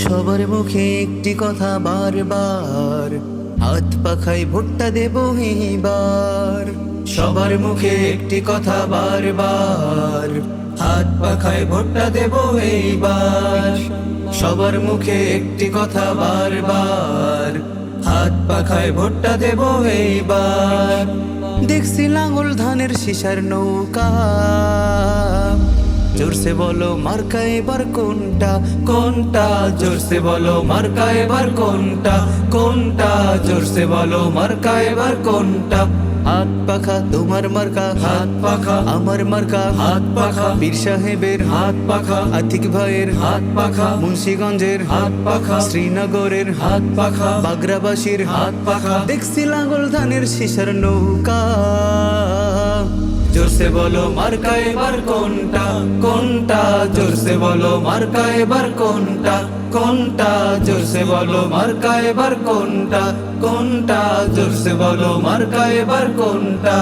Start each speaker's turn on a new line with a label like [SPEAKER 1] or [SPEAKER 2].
[SPEAKER 1] সবার মুখে একটি কথা বারবার, হাত পাখায় ভুট্টা দেব এইবার সবার মুখে একটি কথা বারবার, হাত পাখায় ভুট্টা দেব এইবার। সবার মুখে একটি কথা বারবার, হাত পাখায় ভুট্টা দেব এইবার। দেখছি লাঙ্গল ধানের শিশার নৌকা। জোরসে বলো মার্কা এবার কোনটা? কোনটা? জোরসে বলো মার্কা এবার কোনটা? কোনটা? জোরসে বলো মার্কা এবার কোনটা? হাত পাখা তোমার মার্কা। হাত পাখা। আমার মার্কা। হাত পাখা। বীর সাহেবের হাত পাখা। আতিক ভাইয়ের হাত পাখা। মুন্সিগঞ্জের হাত পাখা। শ্রীনগরের হাত পাখা। বাগরাবাসীর হাত পাখা। দেখছি লাঙ্গল ধানের শিশার নৌকা। জোরসে বলো মার্কা এবার কোনটা? কোনটা জোরসে বলো মার্কা এবার কোনটা? কোনটা জোরসে বলো মার্কা এবার কোনটা? কোনটা জোরসে বলো মার্কা এবার কোনটা?